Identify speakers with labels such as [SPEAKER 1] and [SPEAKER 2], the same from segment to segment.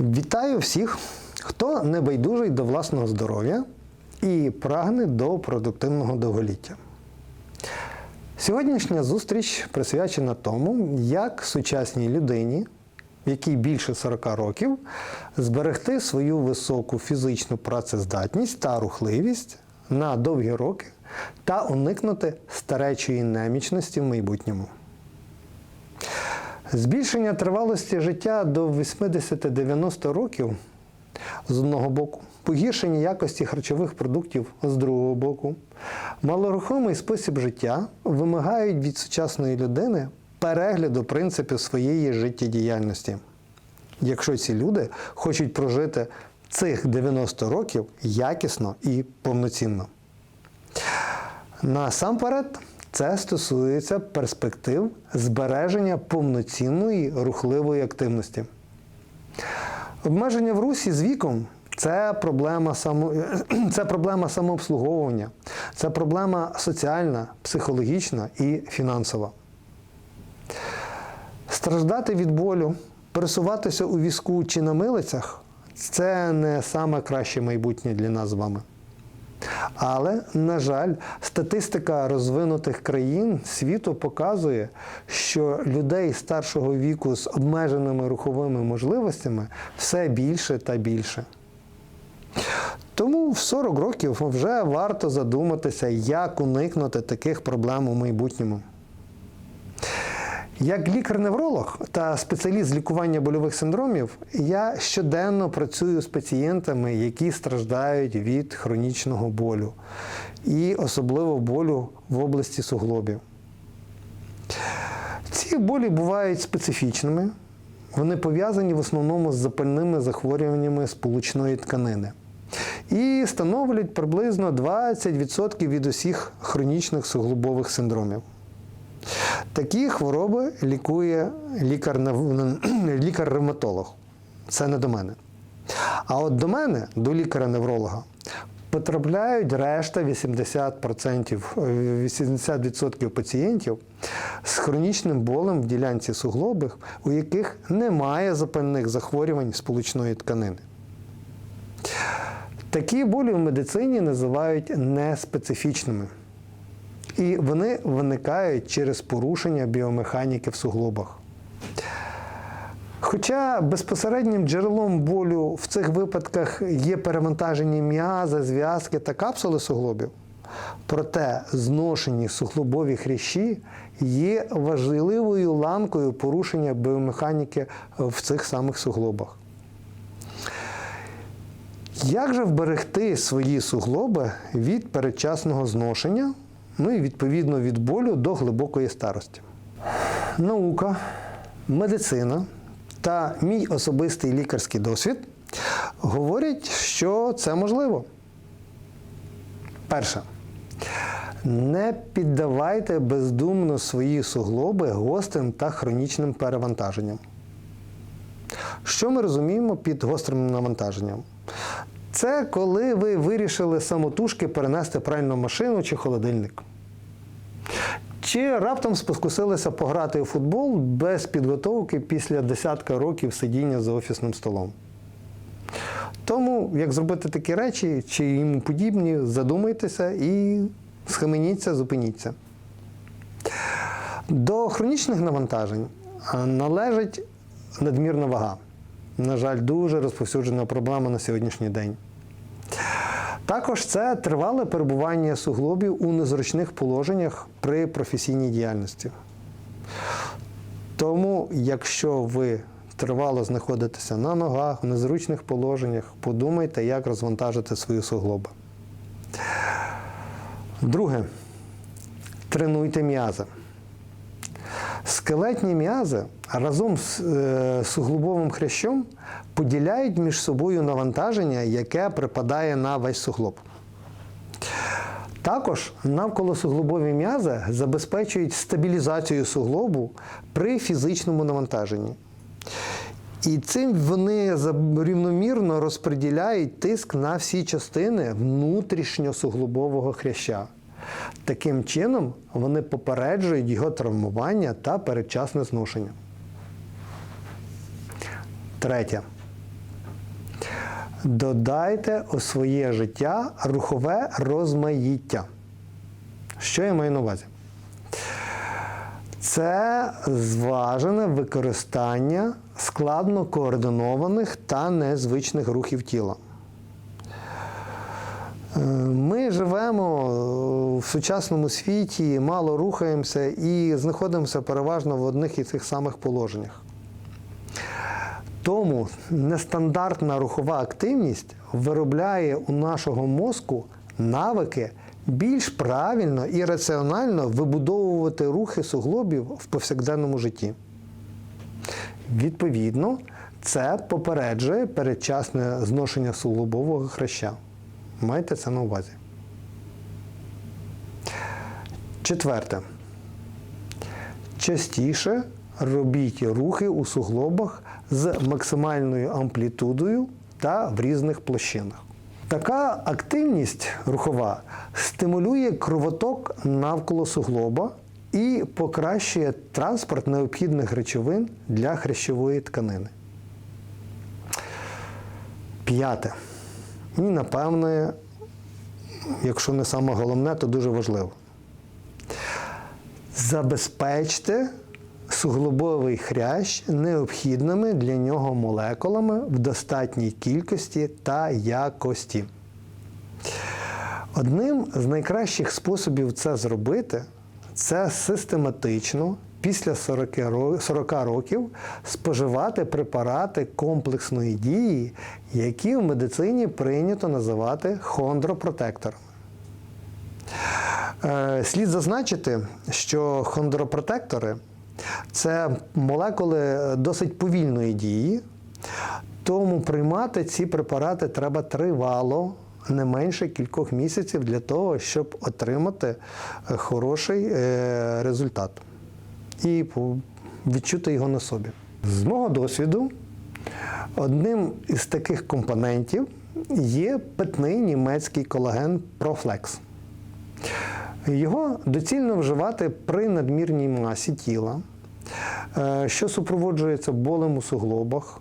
[SPEAKER 1] Вітаю всіх, хто не байдужий до власного здоров'я і прагне до продуктивного довголіття. Сьогоднішня зустріч присвячена тому, як сучасній людині, якій більше 40 років, зберегти свою високу фізичну працездатність та рухливість на довгі роки та уникнути старечої немічності в майбутньому. Збільшення тривалості життя до 80-90 років з одного боку, погіршення якості харчових продуктів з другого боку, малорухомий спосіб життя вимагають від сучасної людини перегляду принципів своєї життєдіяльності. Якщо ці люди хочуть прожити цих 90 років якісно і повноцінно. Насамперед, це стосується перспектив збереження повноцінної рухливої активності. Обмеження в русі з віком це проблема, само... це проблема самообслуговування, це проблема соціальна, психологічна і фінансова. Страждати від болю, пересуватися у візку чи на милицях це не саме краще майбутнє для нас з вами. Але, на жаль, статистика розвинутих країн світу показує, що людей старшого віку з обмеженими руховими можливостями все більше та більше. Тому в 40 років вже варто задуматися, як уникнути таких проблем у майбутньому. Як лікар-невролог та спеціаліст з лікування больових синдромів, я щоденно працюю з пацієнтами, які страждають від хронічного болю, і особливо болю в області суглобів. Ці болі бувають специфічними, вони пов'язані в основному з запальними захворюваннями сполучної тканини. І становлять приблизно 20% від усіх хронічних суглобових синдромів. Такі хвороби лікує лікар-ревматолог. Це не до мене. А от до мене, до лікаря-невролога, потрапляють решта 80%, 80% пацієнтів з хронічним болем в ділянці суглобих, у яких немає запальних захворювань сполучної тканини. Такі болі в медицині називають неспецифічними. І вони виникають через порушення біомеханіки в суглобах. Хоча безпосереднім джерелом болю в цих випадках є перевантажені м'язи, зв'язки та капсули суглобів, проте зношені суглобові хрящі є важливою ланкою порушення біомеханіки в цих самих суглобах. Як же вберегти свої суглоби від передчасного зношення, ну і відповідно від болю до глибокої старості? Наука, медицина та мій особистий лікарський досвід говорять, що це можливо. Перше. Не піддавайте бездумно свої суглоби гострим та хронічним перевантаженням. Що ми розуміємо під гострим навантаженням? Це коли ви вирішили самотужки перенести пральну машину чи холодильник. Чи раптом спокусилися пограти у футбол без підготовки після десятка років сидіння за офісним столом. Тому, як зробити такі речі чи йому подібні, задумайтеся і схаменіться, зупиніться. До хронічних навантажень належить надмірна вага. На жаль, дуже розповсюджена проблема на сьогоднішній день. Також це тривале перебування суглобів у незручних положеннях при професійній діяльності. Тому, якщо ви тривало знаходитеся на ногах, в незручних положеннях, подумайте, як розвантажити свої суглоби. Друге, тренуйте м'язи. Скелетні м'язи разом з е, суглобовим хрящом поділяють між собою навантаження, яке припадає на весь суглоб. Також навколосуглобові м'язи забезпечують стабілізацію суглобу при фізичному навантаженні. І цим вони рівномірно розподіляють тиск на всі частини внутрішньосуглобового хряща. Таким чином, вони попереджують його травмування та передчасне зношення. Третє. Додайте у своє життя рухове розмаїття. Що я маю на увазі? Це зважене використання складно координованих та незвичних рухів тіла. Ми живемо е, в сучасному світі, мало рухаємося і знаходимося переважно в одних і цих самих положеннях. Тому нестандартна рухова активність виробляє у нашого мозку навики більш правильно і раціонально вибудовувати рухи суглобів в повсякденному житті. Відповідно, це попереджує передчасне зношення суглобового хряща. Майте це на увазі. Четверте. Частіше робіть рухи у суглобах з максимальною амплітудою та в різних площинах. Така активність рухова стимулює кровоток навколо суглоба і покращує транспорт необхідних речовин для хрящової тканини. П'яте. І, напевне, якщо не саме головне, то дуже важливо. Забезпечте суглобовий хрящ необхідними для нього молекулами в достатній кількості та якості. Одним з найкращих способів це зробити це систематично після 40 40 років споживати препарати комплексної дії, які в медицині прийнято називати хондропротекторами. Е, Слід зазначити, що хондропротектори це молекули досить повільної дії, тому приймати ці препарати треба тривало, не менше кількох місяців для того, щоб отримати е, хороший е, результат і відчути його на собі. З мого досвіду, одним із таких компонентів є питний німецький колаген Proflex. Його доцільно вживати при надмірній масі тіла, е, що супроводжується болем у суглобах,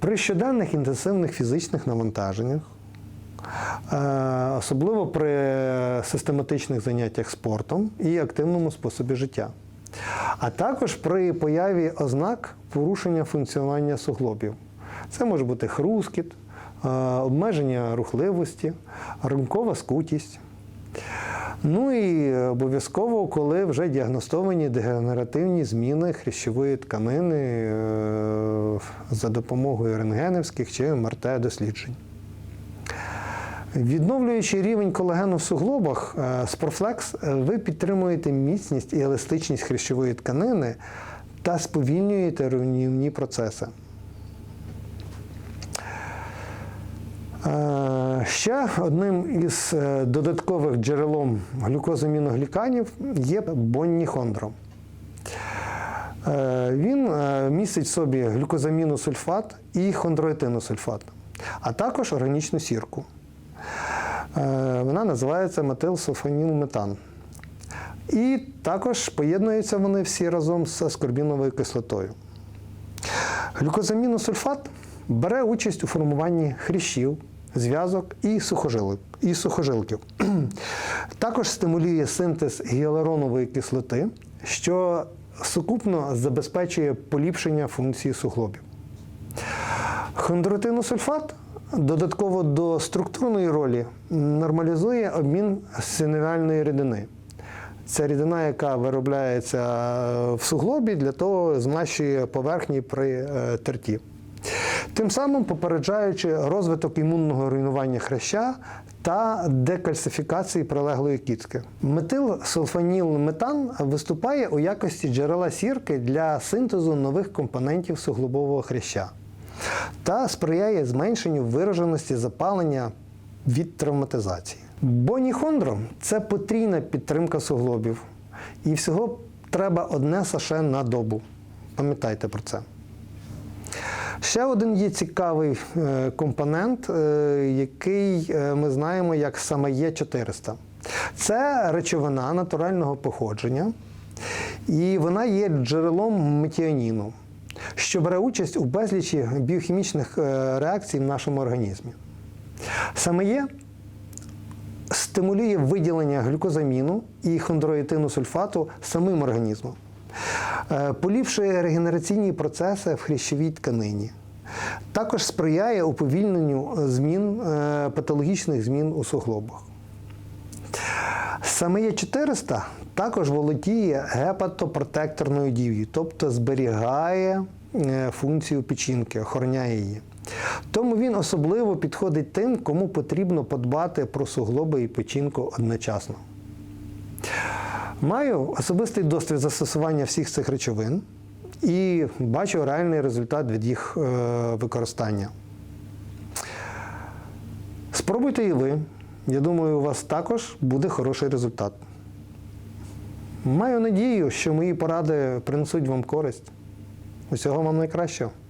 [SPEAKER 1] при щоденних інтенсивних фізичних навантаженнях, е, особливо при систематичних заняттях спортом і активному способі життя, а також при появі ознак порушення функціонування суглобів. Це може бути хрускіт, е, обмеження рухливості, ранкова скутість. Ну і обов'язково, коли вже діагностовані дегенеративні зміни хрящової тканини е, за допомогою рентгенівських чи МРТ-досліджень. Відновлюючи рівень колагену в суглобах, е, з Профлекс е, ви підтримуєте міцність і еластичність хрящової тканини та сповільнюєте руйнівні процеси. Ще одним із е, додаткових джерелом глюкозаміногліканів є бонніхондром. Е, Він е, містить в собі глюкозаміносульфат і хондроетиносульфат, а також органічну сірку. Вона називається метилсульфанілметан. І також поєднуються вони всі разом з аскорбіновою кислотою. Глюкозаміносульфат бере участь у формуванні хрящів, зв'язок і сухожилок, і сухожилків. Також стимулює синтез гіалуронової кислоти, що сукупно забезпечує поліпшення функції суглобів. Хондротиносульфат додатково до структурної ролі нормалізує обмін синовіальної рідини. Це рідина, яка виробляється в суглобі для того, змащує поверхні при е, терті. Тим самим попереджаючи розвиток імунного руйнування хряща та декальцифікації прилеглої кістки. Метилсульфанілметан виступає у якості джерела сірки для синтезу нових компонентів суглобового хряща та сприяє зменшенню вираженості запалення від травматизації. Боніхондро це потрійна підтримка суглобів. І всього треба одне саше на добу. Пам'ятайте про це. Ще один є цікавий е, компонент, е, який е, ми знаємо як саме є 400 Це речовина натурального походження, і вона є джерелом метіоніну. що бере участь у безлічі біохімічних реакцій в нашому організмі. Саме є стимулює виділення глюкозаміну і хондроїтину сульфату самим організмом, поліпшує регенераційні процеси в хрящовій тканині. Також сприяє уповільненню змін, е, патологічних змін у суглобах. Саме є 400 також володіє гепатопротекторною дією, тобто зберігає е, функцію печінки, охороняє її. Тому він особливо підходить тим, кому потрібно подбати про суглоби і печінку одночасно. Маю особистий досвід застосування всіх цих речовин і бачу реальний результат від їх е, використання. Спробуйте і ви. Я думаю, у вас також буде хороший результат. Маю надію, що мої поради принесуть вам користь. Усього вам найкращого.